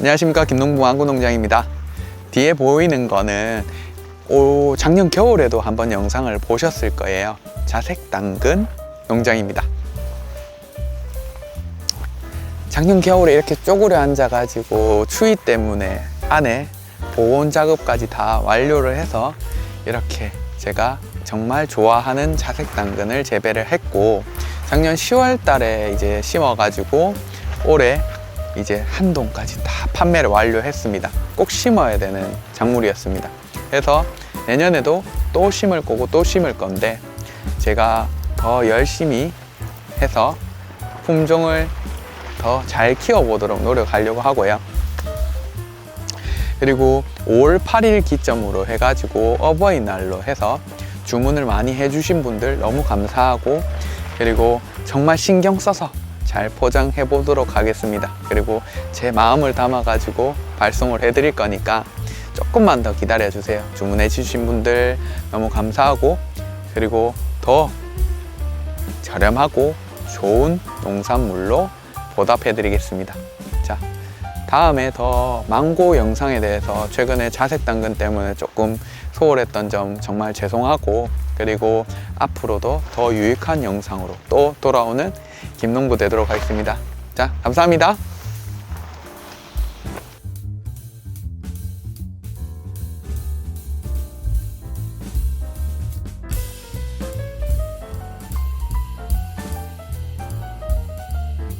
안녕하십니까. 김농부 왕구농장입니다. 뒤에 보이는 거는 오, 작년 겨울에도 한번 영상을 보셨을 거예요. 자색 당근 농장입니다. 작년 겨울에 이렇게 쪼그려 앉아 가지고 추위 때문에 안에 보온 작업까지 다 완료를 해서 이렇게 제가 정말 좋아하는 자색 당근을 재배를 했고 작년 10월 달에 이제 심어 가지고 올해 이제 한 동까지 다 판매를 완료했습니다. 꼭 심어야 되는 작물이었습니다. 그래서 내년에도 또 심을 거고 또 심을 건데 제가 더 열심히 해서 품종을 더 잘 키워보도록 노력하려고 하고요. 그리고 5월 8일 기점으로 해가지고 어버이날로 해서 주문을 많이 해주신 분들 너무 감사하고 그리고 정말 신경 써서 잘 포장해 보도록 하겠습니다. 그리고 제 마음을 담아 가지고 발송을 해 드릴 거니까 조금만 더 기다려 주세요. 주문해 주신 분들 너무 감사하고 그리고 더 저렴하고 좋은 농산물로 보답해 드리겠습니다. 자, 다음에 더 망고 영상에 대해서 최근에 자색 당근 때문에 조금 소홀했던 점 정말 죄송하고 그리고 앞으로도 더 유익한 영상으로 또 돌아오는 김농부 되도록 하겠습니다. 자, 감사합니다.